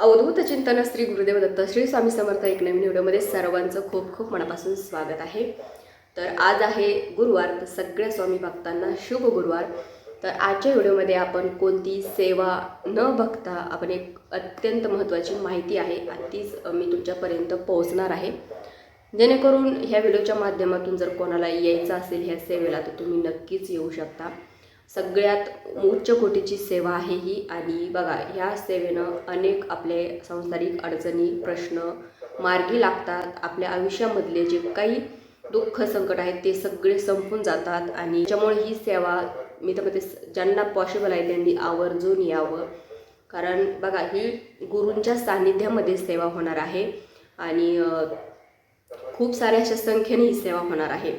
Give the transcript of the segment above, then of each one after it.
अवधूत चिंतन श्री गुरुदेव दत्त श्री स्वामी समर्थ एक नवीन व्हिडिओमध्ये सर्वांचं खूप खूप मनापासून स्वागत आहे. तर आज आहे गुरुवार तर सगळ्या स्वामी भक्तांना शुभ गुरुवार. तर आजच्या व्हिडिओमध्ये आपण कोणती सेवा न बघता आपण एक अत्यंत महत्त्वाची माहिती आहे तीच मी तुमच्यापर्यंत पोहोचणार आहे. जेणेकरून ह्या व्हिडिओच्या माध्यमातून जर कोणाला यायचं असेल ह्या सेवेला तर तुम्ही नक्कीच येऊ शकता. सगळ्यात उच्च कोटीची सेवा आहे ही. आणि बघा ह्या सेवेनं अनेक आपले सांसारिक अडचणी प्रश्न मार्गी लागतात. आपल्या आयुष्यामधले जे काही दुःख संकट आहेत ते सगळे संपून जातात. आणि त्याच्यामुळे ही सेवा मी तर म्हणते ज्यांना पॉसिबल आहे त्यांनी आवर्जून यावं. कारण बघा ही गुरूंच्या सान्निध्यामध्ये सेवा होणार आहे. आणि खूप साऱ्या अशा संख्येने ही सेवा होणार आहे.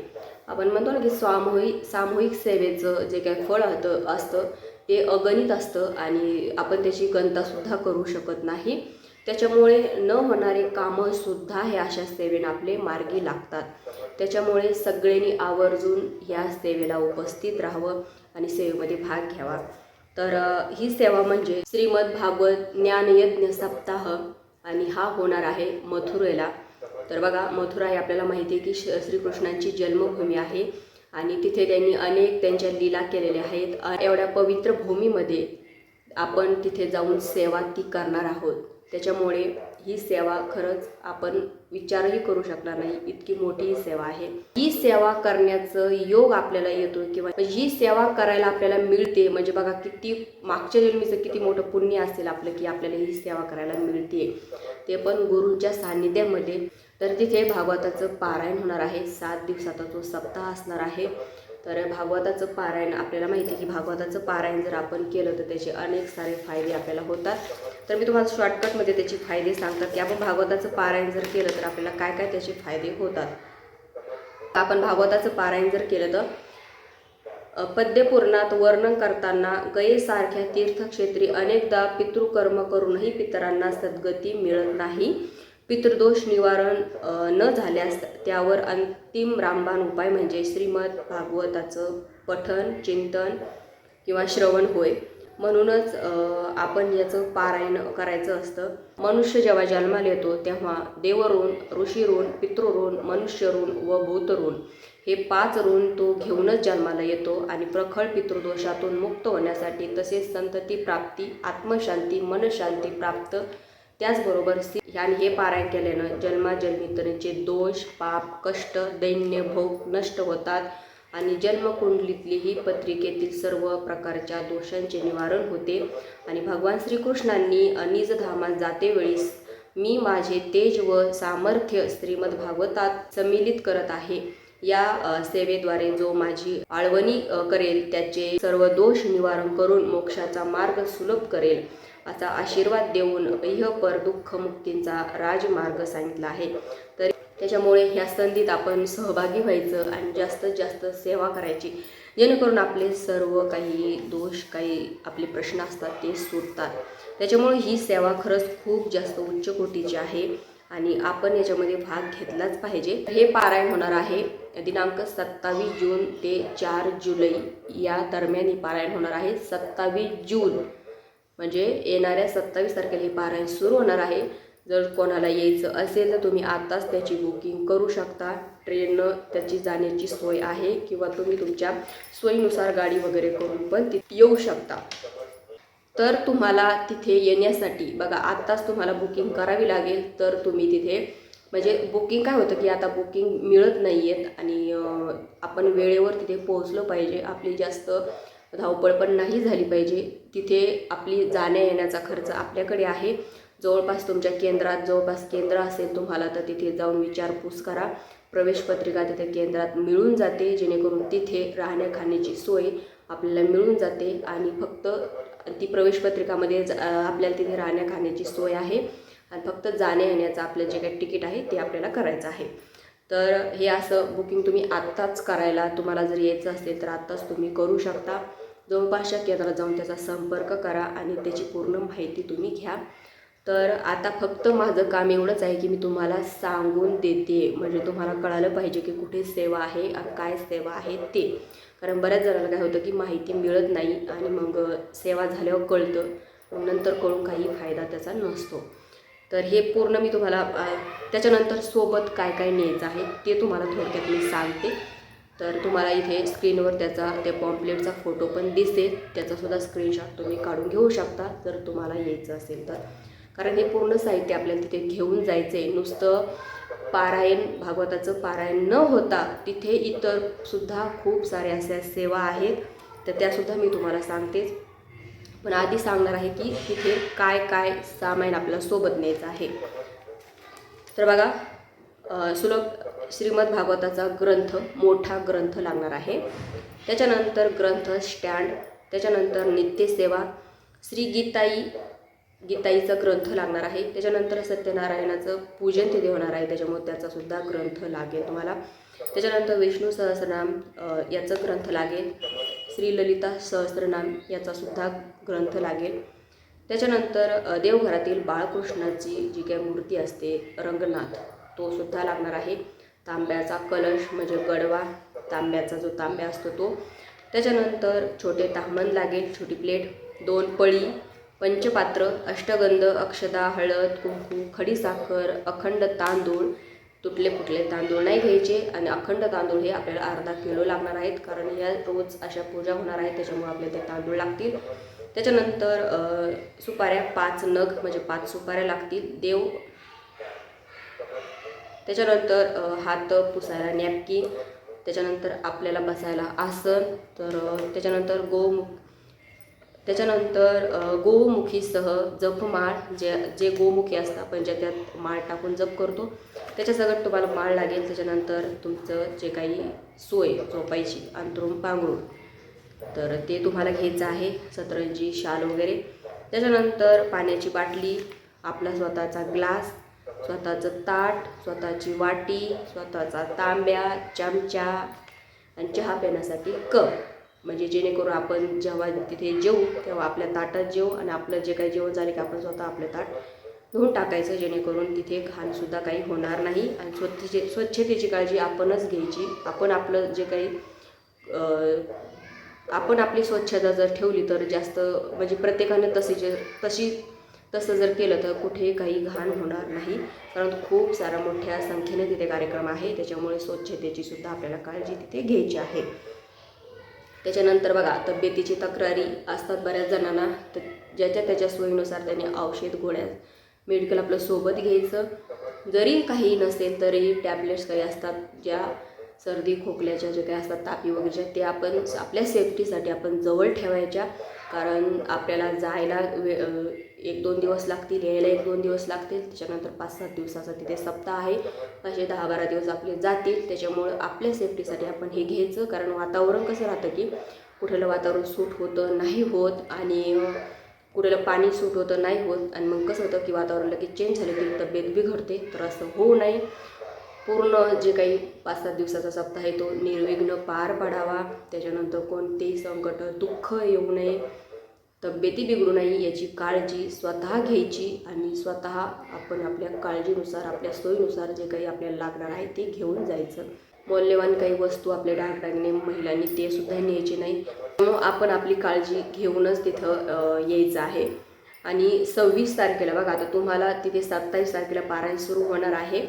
आपण म्हणतो ना की सामूहिक सामूहिक सेवेचं जे काही फळ होतं असतं ते अगणित असतं आणि आपण त्याची गणतासुद्धा करू शकत नाही. त्याच्यामुळे न होणारे कामंसुद्धा हे अशा सेवेनं आपले मार्गी लागतात. त्याच्यामुळे सगळ्यांनी आवर्जून ह्या सेवेला उपस्थित राहावं आणि सेवेमध्ये भाग घ्यावा. तर ही सेवा म्हणजे श्रीमद भागवत ज्ञानयज्ञ सप्ताह आणि हा होणार आहे मथुरेला. तर बघा मथुरा हे आपल्याला माहिती आहे की श- श्रीकृष्णांची जन्मभूमी आहे आणि तिथे त्यांनी अनेक त्यांच्या लीला केलेल्या आहेत. एवढ्या पवित्र भूमीमध्ये आपण तिथे जाऊन सेवा ती करणार आहोत. त्याच्यामुळे ही सेवा खरंच आपण विचारही करू शकणार नाही इतकी मोठी ही सेवा आहे. ही सेवा करण्याचं योग आपल्याला येतो किंवा म्हणजे ही सेवा करायला आपल्याला मिळते म्हणजे बघा किती मागच्या जन्मीचं किती मोठं पुण्य असेल आपलं की आपल्याला ही सेवा करायला मिळते. ते पण गुरूंच्या सान्निध्यामध्ये तर तिथे भागवताचं पारायण होणार आहे. सात दिवसाचा तो सप्ताह असणार आहे तर भागवताचं पारायण आपल्याला माहिती आहे की भागवताचं पारायण जर आपण केलं तर त्याचे अनेक सारे फायदे आपल्याला होतात. तर मी तुम्हाला शॉर्टकटमध्ये त्याचे फायदे सांगतात की आपण भागवताचं पारायण जर केलं तर आपल्याला काय काय त्याचे फायदे होतात. आपण भागवताचं पारायण जर केलं तर पद्यपूर्णात वर्णन करताना गयेसारख्या तीर्थक्षेत्री अनेकदा पितृकर्म करूनही पितरांना सद्गती मिळत नाही. पितृदोष निवारण न झाल्यास त्यावर अंतिम रामबाण उपाय म्हणजे श्रीमद भागवताचं पठन चिंतन किंवा श्रवण होय. म्हणूनच आपण याचं पारायण करायचं असतं. मनुष्य जेव्हा जन्माला येतो तेव्हा देवऋण ऋषीऋण पितृऋण मनुष्यऋण व भूतऋण हे पाच ऋण तो घेऊनच जन्माला येतो आणि प्रखळ पितृदोषातून मुक्त होण्यासाठी तसेच संतती प्राप्ती आत्मशांती मनशांती प्राप्त त्याचबरोबर आणि हे पारायण केल्यानं जन्माजन्मीतरीचे दोष पाप कष्ट दैन्य भोग नष्ट होतात आणि जन्मकुंडलीतली ही पत्रिकेतील सर्व प्रकारच्या दोषांचे निवारण होते. आणि भगवान श्रीकृष्णांनी अनिजधामात जातेवेळी मी माझे तेज व सामर्थ्य श्रीमद भागवतात सम्मिलित करत आहे. या सेवेद्वारे जो माझी आळवणी करेल त्याचे सर्व दोष निवारण करून मोक्षाचा मार्ग सुलभ करेल. असा आशीर्वाद देऊन इह पर दुःख मुक्तींचा राजमार्ग सांगितला आहे. तर त्याच्यामुळे ह्या संधीत आपण सहभागी व्हायचं आणि जास्तीत जास्त सेवा करायची. जेणेकरून आपले सर्व काही दोष काही आपले प्रश्न असतात ते सुटतात. त्याच्यामुळे ही सेवा खरंच खूप जास्त उच्च कोटीची आहे आणि आपण याच्यामध्ये भाग घेतलाच पाहिजे. हे पारायण होणार आहे. दिनांक सत्तावीस जून ते चार जुलै या दरम्यान हे पारायण होणार आहे. सत्तावीस जून म्हणजे येणाऱ्या सत्तावीस तारखेला हे पारायण सुरू होणार आहे. जर कोणाला यायचं असेल तर तुम्ही आत्ताच त्याची बुकिंग करू शकता. ट्रेननं त्याची जाण्याची सोय आहे किंवा तुम्ही तुमच्या सोयीनुसार गाडी वगैरे करून पण तिथे येऊ शकता. तर तुम्हाला तिथे येण्यासाठी बघा आत्ताच तुम्हाला बुकिंग करावी लागेल. तर तुम्ही तिथे म्हणजे बुकिंग काय होतं की आता बुकिंग मिळत नाही आहेत आणि आपण वेळेवर तिथे पोहोचलो पाहिजे. आपली जास्त धावपळ पण नाही झाली पाहिजे. तिथे आपली जाण्या येण्याचा खर्च आपल्याकडे आहे. जवळपास तुमच्या केंद्रात जवळपास केंद्र असेल तुम्हाला तर तिथे जाऊन विचारपूस करा. प्रवेशपत्रिका तिथे केंद्रात मिळून जाते. जेणेकरून तिथे राहण्या खाण्याची सोय आपल्याला मिळून जाते. आणि फक्त ती प्रवेशपत्रिकामध्ये ज- आपल्याला तिथे राहण्या खाण्याची सोय आहे. आणि फक्त जाण्या येण्याचं आपलं जे काही तिकीट आहे ते आपल्याला करायचं आहे. तर हे असं बुकिंग तुम्ही आत्ताच करायला तुम्हाला जर यायचं असेल तर आत्ताच तुम्ही करू शकता. जवळपासच्या केंद्रात जाऊन त्याचा संपर्क करा आणि त्याची पूर्ण माहिती तुम्ही घ्या. तर आता फक्त माझं काम एवढंच आहे की मी तुम्हाला सांगून देते. म्हणजे तुम्हाला कळालं पाहिजे की कुठे सेवा आहे काय सेवा आहे ते. कारण बऱ्याच जणांना काय होतं की माहिती मिळत नाही आणि मग सेवा झाल्यावर कळतं. मग नंतर कळून काही फायदा त्याचा नसतो. तर हे पूर्ण मी तुम्हाला त्याच्यानंतर सोबत काय काय न्यायचं आहे ते तुम्हाला थोडक्यात मी सांगते. तर तुम्हाला इथे स्क्रीनवर त्याचा त्या पॉम्पलेटचा फोटो पण दिसेल. त्याचासुद्धा स्क्रीनशॉट तुम्ही काढून घेऊ शकता जर तुम्हाला यायचं असेल तर. कारण हे पूर्ण साहित्य आपल्याला तिथे घेऊन जायचं आहे नुसतं पारायण भागवताचं पारायण न होता तिथे इतर सुद्धा खूप साऱ्या अशा सेवा आहेत. तर त्यासुद्धा मी तुम्हाला सांगतेच पण आधी सांगणार आहे की तिथे काय काय सामान आपल्याला सोबत न्यायचं आहे. तर बघा सुलभ श्रीमद भागवताचा ग्रंथ मोठा ग्रंथ लागणार आहे. त्याच्यानंतर ग्रंथ स्टँड त्याच्यानंतर नित्यसेवा श्री गीताई गीताईचा ग्रंथ लागणार आहे. त्याच्यानंतर सत्यनारायणाचं पूजन तिथे होणार आहे. त्याच्यामुळे त्याचासुद्धा ग्रंथ लागेल तुम्हाला. त्याच्यानंतर विष्णू सहस्रनाम याचा याचं ग्रंथ लागेल. श्री ललिता सहस्रनाम याचासुद्धा ग्रंथ लागेल. त्याच्यानंतर देवघरातील बाळकृष्णाची जी काही मूर्ती असते रंगनाथ तो सुद्धा लागणार आहे. तांब्याचा कलश म्हणजे गडवा तांब्याचा जो तांब्या असतो तो. त्याच्यानंतर छोटे तांबण लागेल छोटी प्लेट दोन पळी पंचपात्र अष्टगंध अक्षदा हळद कुंकू खडीसाखर अखंड तांदूळ तुटले फुटले तांदूळ नाही घ्यायचे आणि अखंड तांदूळ हे आपल्याला अर्धा किलो लागणार आहेत कारण या रोज अशा पूजा होणार आहेत त्याच्यामुळे आपल्याला ते तांदूळ लागतील. त्याच्यानंतर सुपाऱ्या पाच नग म्हणजे पाच सुपाऱ्या लागतील. देव त्याच्यानंतर हात पुसायला नॅपकिन त्याच्यानंतर आपल्याला बसायला आसन तर त्याच्यानंतर गोमुख त्याच्यानंतर गोमुखीसह जपमाळ जे जे गोमुखी असतात आपण ज्या त्यात माळ टाकून जप करतो त्याच्यासकट तुम्हाला माळ लागेल. त्याच्यानंतर तुमचं जे काही सोय झोपायची अंतरून पांघरूण तर ते तुम्हाला घ्यायचं आहे सतरंजी शाल वगैरे. त्याच्यानंतर पाण्याची बाटली आपला स्वतःचा ग्लास स्वतःचं ताट स्वतःची वाटी स्वतःचा तांब्या चमचा आणि चहा पिण्यासाठी कप. म्हणजे जेणेकरून आपण जेव्हा तिथे जेऊ तेव्हा आपल्या ताटात जेवू आणि आपलं जे काही जेवण झाले की आपण स्वतः आपलं ताट धुवून टाकायचं जेणेकरून तिथे घाणसुद्धा काही होणार नाही. आणि स्वच्छते स्वच्छतेची काळजी आपणच घ्यायची. आपण आपलं जे काही आपण आपली स्वच्छता जर ठेवली तर जास्त म्हणजे प्रत्येकानं तशी जे तशी तसं जर केलं तर कुठे काही घाण होणार नाही. कारण खूप सारा मोठ्या संख्येने तिथे कार्यक्रम आहे. त्याच्यामुळे स्वच्छतेची सुद्धा आपल्याला काळजी तिथे घ्यायची आहे. त्याच्यानंतर बघा तब्येतीची तक्रारी असतात बऱ्याच जणांना. तर ज्याच्या त्याच्या सोयीनुसार त्यांनी औषध गोळ्या मेडिकल आपलं सोबत घ्यायचं. जरी काही नसेल तरी टॅबलेट्स काही असतात ज्या सर्दी खोकल्याच्या जे काही असतात तापी वगैरे ते आपण आपल्या सेफ्टीसाठी आपण जवळ ठेवायच्या. कारण आपल्याला जायला वे एक दोन दिवस लागतील यायला एक दोन दिवस लागतील. त्याच्यानंतर पाच सात दिवसाचा तिथे सप्ताह आहे. असे दहा बारा दिवस आपले जातील. त्याच्यामुळं आपल्या सेफ्टीसाठी आपण हे घ्यायचं. कारण वातावरण कसं राहतं की कुठलं वातावरण सूट होतं नाही होत आणि कुठलं पाणी सूट होतं नाही होत. आणि मग कसं होतं की वातावरण लगेच चेंज झालं की तब्येत बिघडते. तर असं होऊ नये. पूर्ण जे काही पाच सात दिवसाचा सप्ताह आहे तो निर्विघ्न पार पडावा. त्याच्यानंतर कोणतेही संकट दुःख येऊ नये. तब्येती बिघडू नये याची काळजी स्वतः घ्यायची आणि स्वतः आपण आपल्या काळजीनुसार आपल्या सोयीनुसार जे काही आपल्याला लागणार आहे ते घेऊन जायचं. मौल्यवान काही वस्तू आपल्या डागडागिने महिलांनी ते सुद्धा न्यायचे नाही. म्हणून आपण आपली काळजी घेऊनच तिथं यायचं आहे. आणि सव्वीस तारखेला बघा आता तुम्हाला तिथे सत्तावीस तारखेला पारायण सुरू होणार आहे.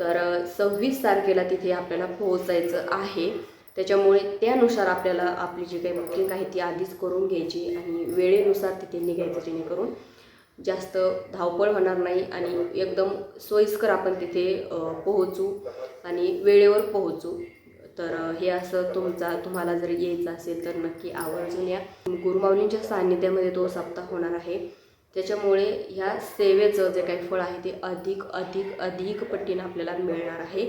तर सव्वीस तारखेला तिथे आपल्याला पोहोचायचं आहे. त्याच्यामुळे त्यानुसार आपल्याला आपली जी काही बुकिंग आहे ती आधीच करून घ्यायची आणि वेळेनुसार तिथे निघायचं जेणेकरून जास्त धावपळ होणार नाही आणि एकदम सोयीस्कर आपण तिथे पोहोचू आणि वेळेवर पोहोचू. तर हे असं तुमचा तुम्हाला जर यायचं असेल तर नक्की आवर्जून या. गुरुमाऊलींच्या सान्निध्यामध्ये तो सप्ताह होणार आहे. त्याच्यामुळे ह्या सेवेचं जे काही फळ आहे ते अधिक अधिक अधिक पट्टीनं आपल्याला मिळणार आहे.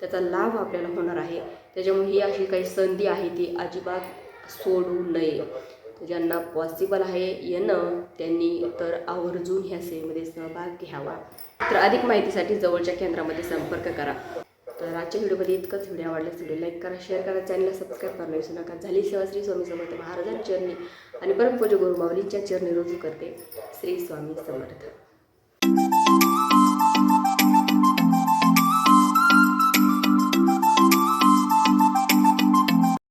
त्याचा लाभ आपल्याला होणार आहे. त्याच्यामुळे ही अशी काही संधी आहे ती अजिबात सोडू नये. ज्यांना पॉसिबल आहे येणं त्यांनी तर आवर्जून ह्या सेवेमध्ये सहभाग घ्यावा. तर अधिक माहितीसाठी जवळच्या केंद्रामध्ये संपर्क करा. तर आजच्या व्हिडिओमध्ये इतकंच. व्हिडिओ आवडल्यास व्हिडिओ लाईक करा शेअर करा चॅनलला सबस्क्राईब करणं विसरू नका. झाली सेवा श्री स्वामी समर्थ महाराजांची चरणी आणि परमपूज गुरु माऊलींच्या चरणी रुजू करते श्री स्वामी समर्थ.